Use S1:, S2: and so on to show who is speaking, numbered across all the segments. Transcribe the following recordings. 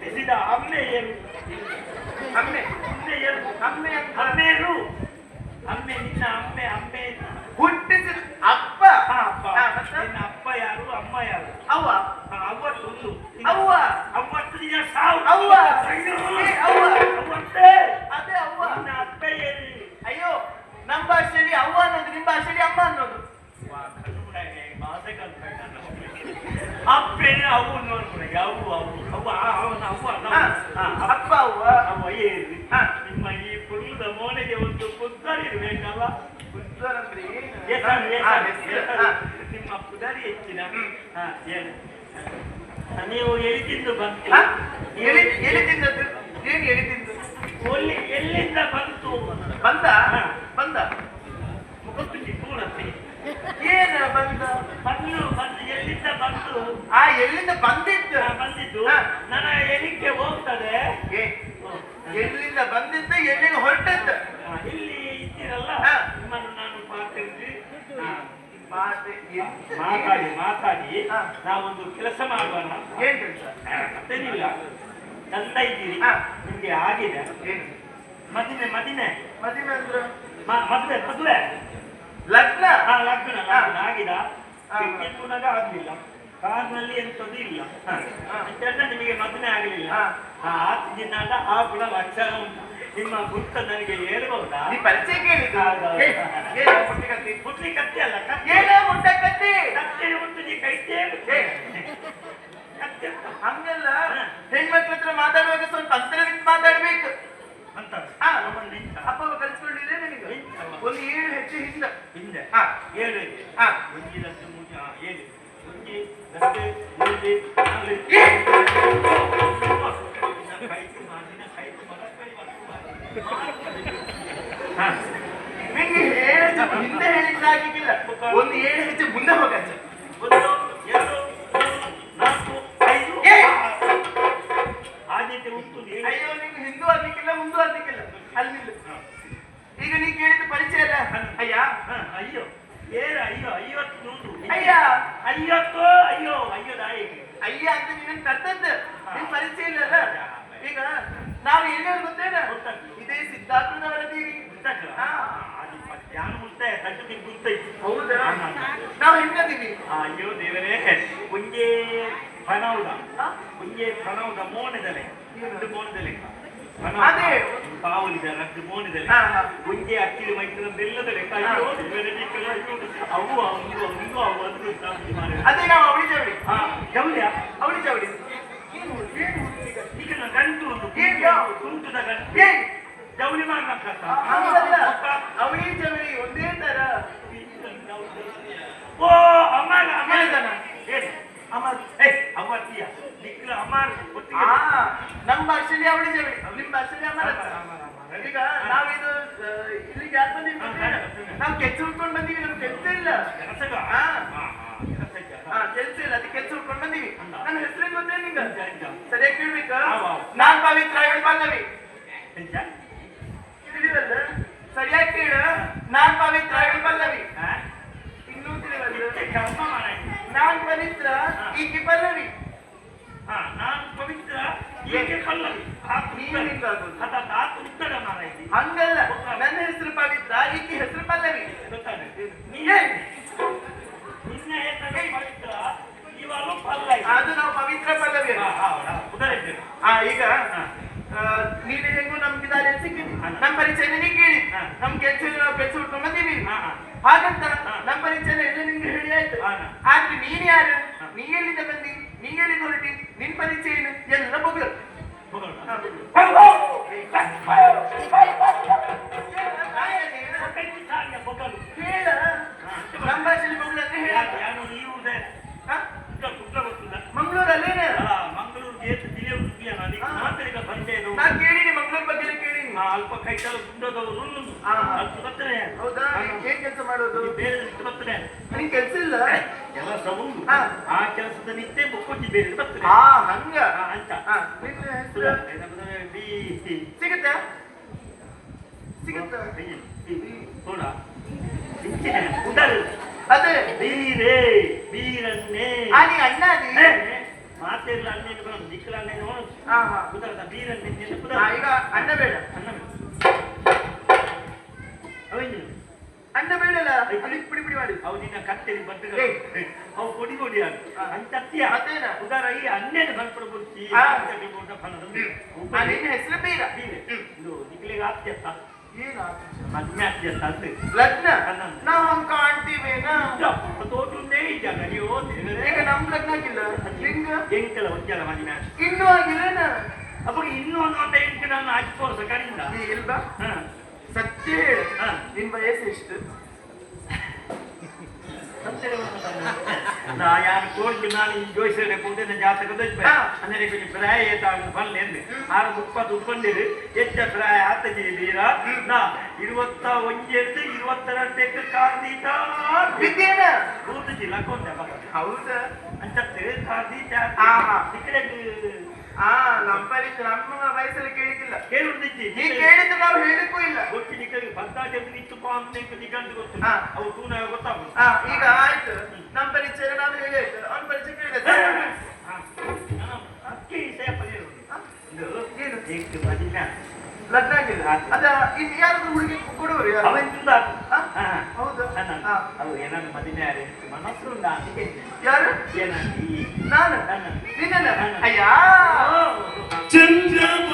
S1: ಹುಟ್ಟಿಸಿದ ಅಮ್ಮೆಯರು
S2: ಅಮ್ಮೆ
S1: ಅಮ್ಮೆಯರು
S2: ಅಮ್ಮೆ
S1: ಅಮ್ಮೆಯರು ಅಮ್ಮೆ ನಿನ್ನ ಅಮ್ಮೆ ಅಮ್ಮೆ
S2: ಹುಟ್ಟಿಸಿದ ಅಪ್ಪ.
S1: ಹಾ, ಅಪ್ಪ? ನಿನ್ನ ಅಪ್ಪ ಯಾರು ಅಮ್ಮ ಯಾರು?
S2: ಅವ್ವ.
S1: ಹಾ, ಅವತ್ತೊಂದು.
S2: ಅವ್ವ.
S1: ಅವತ್ತು ನಿನ್ನ ಸಾವು.
S2: ಅವ್ವ. ಅವ್ವ.
S1: ಅವತ್ತೇ.
S2: ಅದೇ ಅವ್ವ.
S1: ನಿನ್ನ ಅಪ್ಪ ಎಲ್ಲಿ
S2: ಅಯ್ಯೋ ನಮ್ಮ ಭಾಷೆಯಲ್ಲಿ ಅವ್ವ ಅನ್ನೋದು ನಿಮ್ಮ ಭಾಷೆಯಲ್ಲಿ ಅಮ್ಮ ಅನ್ನೋದು.
S1: ಅಪ್ಪೇನೆ ಅವು ನೋಡ್ಕೊಳಗೆ ಅವು ಅವು?
S2: ಅಪ್ಪ ಅವ್ವ
S1: ಅವ ಏರಿ. ನಿಮ್ಮ ಈ ಪುಲ್ಲದ ಮೋನೆಗೆ ಒಂದು ಕುದ್ದರಿ ಇರ್ಬೇಕಲ್ಲ.
S2: ಹಾ.
S1: ನಿಮ್ಮ ಪುದರಿ ಹೆಚ್ಚಿನ ಏನು? ನೀವು ತಿಂದು ಬಂತು
S2: ಎಳಿ ಎಲ್ಲಿ ಎಲ್ಲಿ ತಿಂದದ್ದು ಏನ್
S1: ಒಲ್ಲಿ ಎಲ್ಲಿಂದ ಬಂತು
S2: ಬಂದ. ಬಂದ ಏನ ಬಂದು?
S1: ಬಂದು ಬಂದು ಎಲ್ಲಿಂದ ಬಂದು?
S2: ಆ ಎಲ್ಲಿಂದ ಬಂದಿದ್ದು?
S1: ಬಂದಿದ್ದು. ನನ್ನ ಎಲ್ಲಿಗೆ ಹೋಗ್ತದೆ.
S2: ಎಲ್ಲಿಂದ ಬಂದಿದ್ದು ಎಲ್ಲಿಗೆ ಹೊರಟದ್ದು?
S1: ಇಲ್ಲಿ ಇದ್ದೀರಲ್ಲ. ನಿಮ್ಮನ್ನು ನಾನು ಮಾತಾಡಿದ್ವಿ
S2: ಮಾತೆ ಎಂತ
S1: ಮಾತಾಡಿ ಮಾತಾಡಿ. ನಾವೊಂದು ಕೆಲಸ ಮಾಡೋಣ.
S2: ಏನ್ ಕೆಲ್ಸ
S1: ಮತ್ತೇನಿಲ್ಲ. ಚಂದ ಇದ್ದೀರಿ. ನಿಮ್ಗೆ ಆಗಿದೆ. ಮದಿನೆ ಮದಿನೆ
S2: ಮದುವೆ. ಅಂದ್ರ?
S1: ಮದುವೆ ಮದುವೆ.
S2: ಲಗ್ನ?
S1: ಲಗ್ನ
S2: ಹಾ.
S1: ಲಗ್ನ ಆಗಿದ
S2: ಹಾ.
S1: ಪುನಗ ಆಗ್ಲಿಲ್ಲ. ಕಾರ್ನಲ್ಲಿ ಎಂತದ್ದು ಇಲ್ಲ. ಇದೆಲ್ಲ ನಿಮಗೆ ಮದುವೆ ಆಗಲಿಲ್ಲ.
S2: ಹಾ.
S1: ಆ ದಿನಾದ ಆ ಗುಣ ಲಕ್ಷಣ ಉಂಟು ನಿಮ್ಮ ಗುರುತ ನನಗೆ ಹೇಳ್ಬಹುದಾ
S2: ಪರಿಚಯ ಮುಟ್ಟಿಗತ್ತಿ
S1: ಪುಟ್ಲಿ ಕತ್ತಿ? ಅಲ್ಲ ಕತ್ತಿ.
S2: ಏನ ಮುಟ್ಟಕತ್ತಿ
S1: ಕತ್ತೆ? ಉಂಟು ನೀ ಕೈತೇ ಕತ್ತೆ.
S2: ಹಂಗಲ್ಲ. ಹೆಣ್ಮಕ್ಳ ಹತ್ರ ಮಾತಾಡುವಾಗ ಸ್ವಲ್ಪ ಅಂತರವಿಟ್ಟು ಮಾತಾಡ್ಬೇಕು
S1: ಅಂತ
S2: ಹಾ.
S1: ನಮ್ಮನ್ನ ನಿಂತ.
S2: ಅಪ್ಪ ಕಲ್ಸ್ಕೊಂಡಿದ್ರೆ ನನಗೆ
S1: ನಿಂತವ.
S2: ಒಂದು ಏಳು ಹೆಚ್ಚು ಹಿಂದ
S1: ಹಿಂದೆ
S2: ಹಾ.
S1: ಏಳು ಇದೆ.
S2: ಹಾ.
S1: ಒಂಜಿ ಲಕ್ಷ ಮೂಜಿ ಹಾ, ಏಳು ಒಂಜಿ ಲಕ್ಷ ಮೂಜಿ ನಾಲ್ಕು
S2: ಏ!
S1: ನಿನ್ನ ಕೈತು ಕೈತು ಮರ ಕೈ ಹಾ.
S2: ನಿಂಗೆ ಹೇಳಿದ್ದು ಹಿಂದೆ ಹೇಳಿದ್ದಾಗಿಲ್ಲ ಒಂದು ಏಳು ಹೆಚ್ಚು ಮುಂದೆ ಹೋಗತ್ತೆ ಅಯ್ಯ
S1: ಐವತ್ತು
S2: ಅಯ್ಯೋ
S1: ಅಯ್ಯೋ ನಾಯಿಗೆ
S2: ಅಯ್ಯ ಅಂತ ನೀನು ಕರ್ತದ್ದು ನಿನ್ ಪರಿಚಯ ಇಲ್ಲಲ್ಲ? ಈಗ ನಾವು ಎಲ್ಲಿಯವ್ರು ಗೊತ್ತೇನ. ಇದೇ
S1: ತಟ್ಟು ನಿಂಗೆ
S2: ಹೌದಾ. ನಾವು ಹೆಂಗದೀವಿ
S1: ಅಯ್ಯೋ ದೇವರೇ ಪನೌದ
S2: ಹಾ?
S1: ಒಂಜೇ ಪನೌದ ಮೋನದಲೆ. ಮೋನದಲೆ.
S2: ಅದೇ.
S1: ಪಾವಲಿದ ರದ್ದು ಮುಂಜೆ ಅಕ್ಕಿಲಿ ದೇವರೇ ನೀ ಕಡೆ ಅಯ್ಯೋ ಅವು ಅವು ಅವು ಅದು
S2: ನಾವು ಅವಳಿ
S1: ಚವಳಿ ಜವಳಿಯ
S2: ಅವಳಿ ಚವಳಿ
S1: ಈಗ? ಗಂಟು ಒಂದು? ಕುಂಟದ ಗಂಟು. ಜವಳಿ ಮಾಡ್ಬೇಕಂತ
S2: ಅವಳಿ ಚವಳಿ ಒಂದೇ ತರ
S1: ಓ ಅಮ್ಮಾಗ ಅಮ್ಮ
S2: ಹೇಳಿದನ?
S1: ಹೇಳಿ ಅಮ್ಮ ಏ ಅವತ್ತಿಯ ನಿಕ್ಲ ಅಮ್ಮ ಒಟ್ಟಿಗೆ
S2: ಆ ನಮ್ಮ ಭಾಷೆಯಲ್ಲಿ ಅವಳಿ ಚವಡಿ ನಿಮ್ಮ ಭಾಷೆಯಲ್ಲಿ ಅಮರ ಈಗ ನಾವಿದು ಇಲ್ಲಿಗೆ ಯಾಕೆ ಬಂದಿದ್ದೀವಿ ನಾವು ಕೆಲ್ಸ ಉಳ್ಕೊಂಡು ಬಂದೀವಿ. ನಮ್ಗೆ ಕೆಲ್ಸ ಇಲ್ಲ. ಕೆಲಸ ಇಲ್ಲ. ಅದಕ್ಕೆ ಕೆಲ್ಸ ಉಳ್ಕೊಂಡು ಬಂದೀವಿ. ನನ್ನ ಹೆಸರು ಗೊತ್ತೇ ನಿಂಗ? ಸರಿಯಾಗಿ ಕೇಳ್ಬೇಕಾ. ನಾನ್ ಪವಿತ್ರ ಹೇಳಿ ಪಲ್ಲವಿ
S1: ಎಂತ?
S2: ತಿಳಿವಲ್ಲ ಸರಿಯಾಗಿ ಕೇಳ. ನಾನ್ ಪವಿತ್ರ ಹೇಳಿ ಪಲ್ಲವಿ? ಇನ್ನೂ ತಿಳಿವಲ್ಲ ನಾನ್ ಪವಿತ್ರ ಈಗ ಪಲ್ಲವಿ.
S1: ಏಕೆ ಪಲ್ಲವಿ ಆ
S2: ನೀನು. ಹಿಂಗಾಗೋದು.
S1: ಅದ ಆ ಪುಸ್ತಕ
S2: ಹಂಗಲ್ಲ. ನನ್ನ ಹೆಸರು ಪವಿತ್ರ ಈಕೆ ಹೆಸರು ಪಲ್ಲವಿ
S1: ಗೊತ್ತಾನೆ? ನೀ
S2: ಏ,
S1: ನಿನ್ನ ಹೆಸರು ಪವಿತ್ರ ಇವರು ಪಲ್ಲವಿ.
S2: ಅದು ನಾವು ಪವಿತ್ರ ಪಲ್ಲವಿ.
S1: ಹಾ,
S2: ಆ ಈಗ ನೀನು ಹೆಂಗು ನಮ್ಗೆ ದಾರಿ ಸಿಕ್ಕಿದ್ವಿ ನಮ್ಮ ಪರಿಚಯ ನೀ ಕೇಳಿ. ನಮ್ ಕೆಲ್ಸ ನಾವು ಕೆಲ್ಸ ಹುಡ್ಕೊಂಡ್ ಬಂದೀವಿ. ಹಾಗಂತ
S1: ನಮ್
S2: ನಮ್ಮ ಪರಿಚಯ ಎಲ್ಲ ನಿಮ್ಗೆ ಹೇಳಿ ಆಯ್ತು. ಆದ್ರೆ ನೀನ್ ಯಾರು? ನೀ ಎಲ್ಲಿಂದ ಬಂದಿ? ನೀ ಎಲ್ಲಿಂದ ಹೊರಟಿ? ನಿನ್ ಪರಿಚಯ ಏನು ಎಲ್ಲ ಬಗ್ಳು ನಮ್ಮ ಭಾಷೆಯಲ್ಲಿ ಬಗ್ಳು ಹೇಳ. ಮಂಗಳೂರಲ್ಲೇನೆ
S1: ತಿಳಿಯ ಪರಿಚಯ ಇದು.
S2: ನಾನ್ ಕೇಳಿನಿ ಮಂಗಳೂರು ಬಗ್ಗೆ ಕೇಳಿನಿ
S1: ಅಲ್ಪ ಗುಂಡದವರು. ಅದು ಬರ್ತಾರೆ
S2: ಹೌದಾ ಏನ್ ಕೆಲಸ ಮಾಡೋದು
S1: ಬೇರೆ ಬರ್ತಾರೆ
S2: ನಿನ್ ಕೆಲ್ಸ ಇಲ್ಲ
S1: ಕೆಲಸ ಉಂಟು
S2: ಹಾ.
S1: ಆ ಕೆಲಸದ ನಿತ್ಯ ಬುಕ್ಕೊಂಡಿ ಬೇರೆ ಬರ್ತಾರೆ.
S2: ಆ ಹಂಗ.
S1: ಅಂತ ಬಿ
S2: ಸಿಗತ್ತಾ? ಸಿಗತ್ತಾ?
S1: ನೋಡ.
S2: ಅದೇ.
S1: ಬೀರೇ
S3: ಬೀರನ್ನೇ
S2: ನೀ? ಅಣ್ಣ
S3: ಮಾತಿರ್ಲ ಅನ್ನೇನು ಬರೋದು? ದಿಕ್ಕಲ
S2: ಹಾ
S3: ಕುದರದ ಬೀರನ್ನೇ
S2: ಆ, ಈಗ ಅಣ್ಣ ಬೇಡ.
S3: ಅನ್ನ ಅವೇನು
S2: ಅಣ್ಣ ಬೇಡಲ್ಲ?
S3: ಅವು ನಿನ್ನ ಕತ್ತರಿ
S2: ಬದ್ದುಗಳು
S3: ಅವು ಕೊಡಿ ಕೊಡಿ ಅದು. ಅಂತತ್ಯ? ಉದಾರ ಈ ಅನ್ನೇನು ಬಂದ್ಬಿಡ ಬುರ್ಚಿ
S2: ಹಾ.
S3: ಫಲ
S2: ಆ ನಿನ್ನ ಹೆಸರು ಬೀರ.
S3: ಇದು ನಿಕ್ಲಿಗೆ
S2: ಅತ್ಯಂತ
S3: ಮದ್ಮೆ ಆತ್ಯತ್ತ ಅಂತ
S2: ಲಗ್ನ. ನಾವು ಹಂಗ ಕಾಣ್ತೀವೇನಾ
S3: ತೋಟುಂದೇ ಇದ್ದಾಗ ನೀವು
S2: ಈಗ ನಮ್ ಲಗ್ನ ಆಗಿಲ್ಲ. ನಿಂಗ
S3: ಎಂಕಲ ಒಂಜಲ ಮದಿನ
S2: ಇನ್ನೂ ಆಗಿಲ್ಲ
S3: ಅಪ್ಪ ಇನ್ನೂ ಒಂದು ಎಂಟು ನಾನು ಹಾಕಿ ತೋರ್ಸ ಕರಿಂದ
S2: ನೀ ಇಲ್ವಾ? ಸತ್ಯ. ನಿನ್ ವಯಸ್ಸು ಎಷ್ಟು?
S3: ಯಾರು ಕೋರ್ಗೆ ನಾನು ಈ ಜೋಯಿಸಡೆ ಪೂಜೆನ ಜಾತಕದ. ಅಂದರೆ ಕೊಂಚ ಪ್ರಾಯ ಏತಾಗ ಬಲ್ಲೆಂದು ಆರು ಮುಪ್ಪತ್ತು ಉಟ್ಕೊಂಡಿರು ಹೆಚ್ಚ ಪ್ರಾಯ ಆತಜೀರ ನಾ ಇರುವತ್ತ ಒಂಜೆಡ್ದು ಇರುವತ್ತೆರಡಕ್ಕೆ ಕಾರ್ದೀಟ
S2: ವಿದ್ಯೇನ
S3: ಕೂತಜಿ ಲಕ್ಕೊಂಡ
S2: ಹೌದಾ?
S3: ಅಂತತ್ತೆ ಕಾಂತಿ
S2: ಹಾ, ಹಾ.
S3: ಇಕಡೆ
S2: ಆ ನಮ್ಮ ಪರೀಕ್ಷೆ ನಮ್ಮ ವಯಸ್ಸಲ್ಲಿ ಕೇಳಿಕ್ಕಿಲ್ಲ
S3: ಕೇಳುದಿಚ್ಚಿ
S2: ನೀ ಕೇಳಿದ್ರೆ ನಾವು ಹೇಳಿಕ್ಕೂ ಇಲ್ಲ
S3: ಗೊತ್ತಿ ನಿಕ್ಕಲ್ಲಿ ಪದ್ನಾಲ್ಕು ಜನ ಅಂತ ನಿಗಂಡು ಗೊತ್ತು.
S2: ಹಾ.
S3: ಅವು ತೂನ ಗೊತ್ತಾಗುದು
S2: ಈಗ ಆಯ್ತು. ನಮ್ಮ ಪರಿಚಯ ನಾನು ಹೇಳಿ ಅವ್ನ ಪರಿಚಯ ಕೇಳಿದ
S3: ಅಕ್ಕಿ ಮದಿನ
S2: ಲಗ್ನ ಆಗಿಲ್ಲ. ಅದ ಇನ್ ಯಾರು ಹುಡುಗಿ ಕೊಡುವರು
S3: ಅವನಿಂದ
S2: ಹಾ? ಹೌದು. ಹಾ.
S3: ಅವು ಮದುವೆ ಮದಿನ ಮನಸ್ಸು
S2: ಯಾರು?
S3: ಏನ
S2: ನಾನು?
S3: ಅಣ್ಣ
S2: ನಿನ್ನ. ಅಯ್ಯ!
S3: ಚಂದ್ರಬಾಬು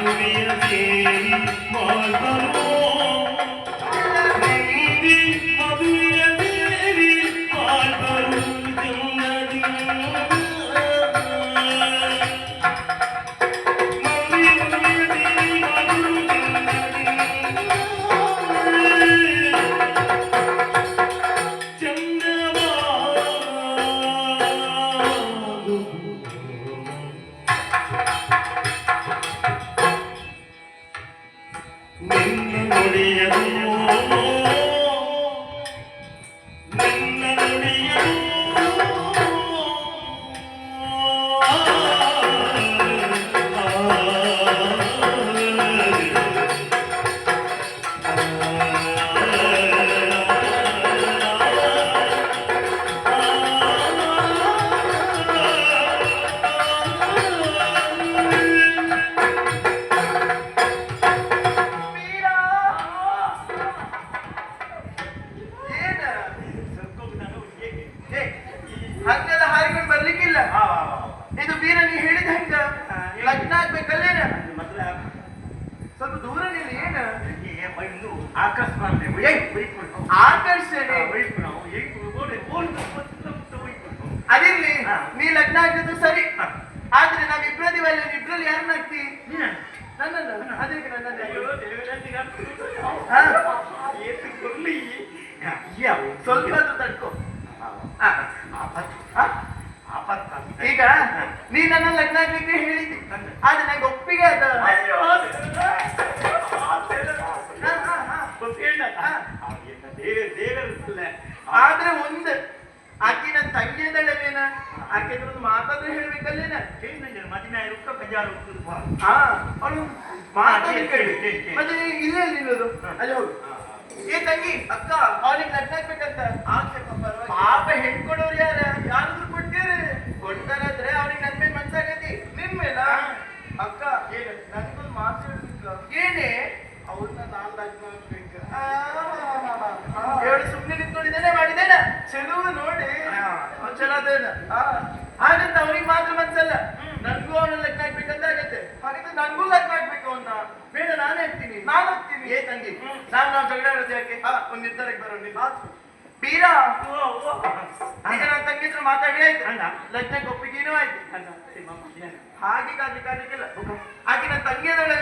S2: மாதவிய தேவி மாதவ ನೀ ಸರಿ? ಆದ್ರೆ ನಾವ್ ಇಬ್ರಲ್ಲಿ ಯಾರನ್ನ ನನ್ನನ್ನ ಅದಕ್ಕೆ ನನ್ನನ್ನ ಹಾ? ಸ್ವಲ್ಪ ತಡ್ಕೋ? ಈಗ ನೀ ನನ್ನ ಲಗ್ನ ಆಗ್ಲಿಕ್ಕೆ ಹೇಳಿದ್ದಿ ಆದ್ರೆ ನಂಗೆ ಒಪ್ಪಿಗೆ ಅದ. ಆದ್ರೆ ಒಂದ್ ಆಕಿನ ನನ್ನ ತಂಗಿ ಅದಳವೇನ ಆಕೆ ಒಂದು ಮಾತಾದ್ರೆ ಹೇಳ್ಬೇಕಲ್ಲೇನ
S1: ಏನು ನಂಗೆ ಮದುವೆ ಆಯ್ತು ಬಜಾರ್
S2: ಹಾ ಅವಳು ಮಾತಾಡಿ ಕೇಳಿ. ಮತ್ತೆ ಇಲ್ಲೇ ನಿಲ್ಲೋದು. ಅಲ್ಲಿ ಹೋಗು. ಏ ತಂಗಿ ಅಕ್ಕ ಅವನಿಗೆ ಲಗ್ನ ಆಗ್ಬೇಕಂತ? ಪಾಪ ಹೆಣ್ಕೊಡೋರು ಯಾರ? ಯಾರಾದ್ರೂ ಕೊಡ್ತೀರಿ? ಕೊಡ್ತಾರಾದ್ರೆ ಅವನಿಗೆ ನನ್ ಮೇಲೆ ಮನ್ಸಾಗೈತಿ. ನಿನ್ ಮೇಲ? ಅಕ್ಕ ನನ್ಗೊಂದು ಮಾತು ಹೇಳ್ಬೇಕು. ಏನೇ? ಅವ್ರನ್ನ ನಾನ್ ಲಗ್ನ ಆಗ್ಬೇಕು ಹೇಳಿ ಸುಮ್ಮನೆ ನಿಂತ್ಕೊಂಡಿದ್ದೇನೆ ಮಾಡಿದ್ದೇನೆ. ಚೆಲುವು ನೋಡಿ. ಅವ್ನ್ ಆ ಅದೇನ ಹಾಗಂತ ಅವ್ನಿಗೆ ಮಾತ್ರ ಮನ್ಸಲ್ಲ ನನ್ಗೂ ಅವನ ಲಗ್ನ ಆಗ್ಬೇಕಂತ ಆಗತ್ತೆ. ಹಾಗಾದ್ರೆ ನನ್ಗೂ ಲಗ್ನ ಆಗ್ಬೇಕು ಅಂತ. ಬೇಡ ನಾನು ಹೇಳ್ತೀನಿ ನಾನು ಹೋಗ್ತೀನಿ. ಏ ತಂಗಿ ನಾನು ನಾವು ಜಗಳ ಆಡೋದು ಯಾಕೆ? ಒಂದ್ ನಿರ್ಧಾರಕ್ಕೆ ಬರೋಣ ಬೀರ
S1: ಓ, ಓ.
S2: ಈಗ ನನ್ನ ತಂಗಿ ಹತ್ರ ಮಾತಾಡಿ ಆಯ್ತು.
S1: ಅಣ್ಣ.
S2: ಲಗ್ನಕ್ಕೆ ಒಪ್ಪಿಗೆನೂ ಆಯ್ತು.
S1: ಅಣ್ಣ, ಹಾಗೆ ಅಮ್ಮ ಏನು?
S2: ಹಾಗೆ ಕಾಡ್ಲಿಕ್ಕೆ ಆಗ್ಲಿಕ್ಕಿಲ್ಲ.